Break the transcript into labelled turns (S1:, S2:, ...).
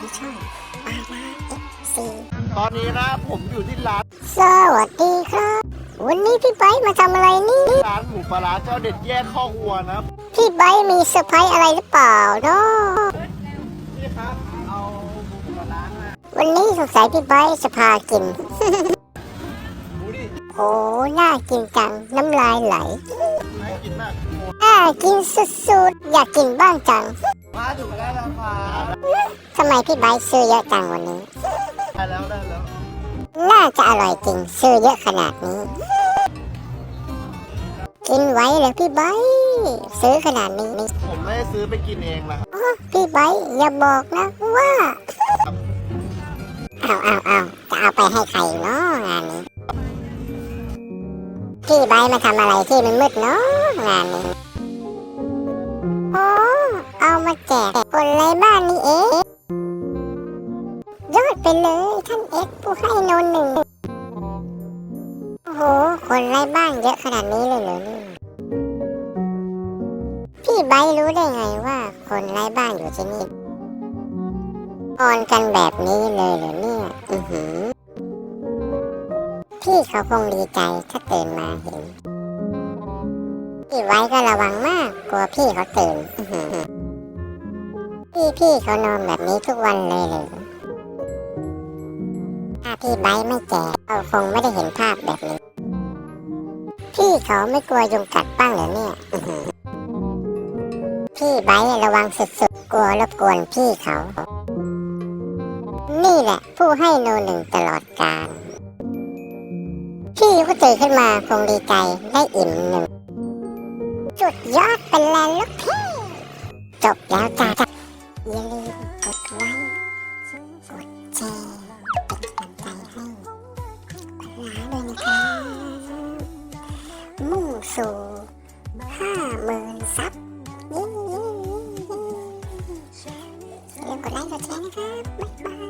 S1: ที่ช่องปาราเอฟซี
S2: ตอนนี้นะผมอยู่ที่ร้าน
S1: สวัสดีครับ วันนี้พี่ไบร์ทมาทำอะไรนี่
S2: ร้านหมูปลาร้าเจ้าเด็ดแยกข้อวัวนะ
S1: พี่ไบร์ทมีเซอร์ไพรส์อะไรหรือเปล่าเนาะ
S2: นี่ครับเอาหมูปลาร้ามา
S1: วันนี้สงสัยพี่ไบร์ทจะพากิน
S2: ดูดิ
S1: โอ้น่ากินจัง น้ำลายไหล
S2: น่ากินมากโอ้
S1: น่ากินสุดๆ อยากกินบ้างจัง
S2: มาถึงแล้วนะครับ
S1: ทำไมพี่ไบร์ทซื้อเยอะจังวันนี้
S2: ได้แล้วได้แล้ว
S1: น่าจะอร่อยจริงซื้อเยอะขนาดนี้ กินไว้เลยพี่ไบร์ทซื้อขนาดนี้
S2: ผมไม่ได้ซื้อไปกินเองนะครับ
S1: อ๋อพี่ไบร์ทอย่าบอกนะว่าเอาเอาเอาจะเอาไปให้ใครเนาะงานนี้พี่ไบร์ทมาทำอะไรที่มันมืดเนาะงานนี้อ๋อเอามาแจกคนไร้บ้านนี่เองยอดไป เลยท่านเอ็กผู้ให้โนนหนึ่ง โอ้โห คนไร้บ้านเยอะขนาดนี้เลยเหรอนี่ พี่ไบร์ทรู้ได้ไงว่า คนไร้บ้านอยู่ที่นี่ออนกันแบบนี้เลยเหรอเนี่ย อือหือ พี่เขาคงดีใจถ้าตื่นมาเห็น พี่ไว้ก็ระวังมาก กลัวพี่เขาตื่น พี่พี่เขานอนแบบนี้ทุกวันเลยเหร อถ้าพี่ไบไม่แก่เราคงไม่ได้เห็นภาพแบบนี้ พี่เขาไม่กลัวยุงกัดบ้างเหรอเนี่ยพี่ไบระวังสุดๆ กลัวรบกวนพี่เขา นี่แหละ ผู้ให้โนหนึ่งตลอดกาลพี่ก็ตื่นขึ้นมาคงดีใจได้อิ่มหนึ่งจุดยอดเป็นแลนลูกพี่ จบแล้วจ้าอย่าลืมกดไลค์กดแชร์ ล้าด้วยนะครับมุ่งสู่ห้าหมื่นซับเย้เย้เย้เย้อย่าลืมกดไลค์กดแชร์นะครับ บ๊ายบาย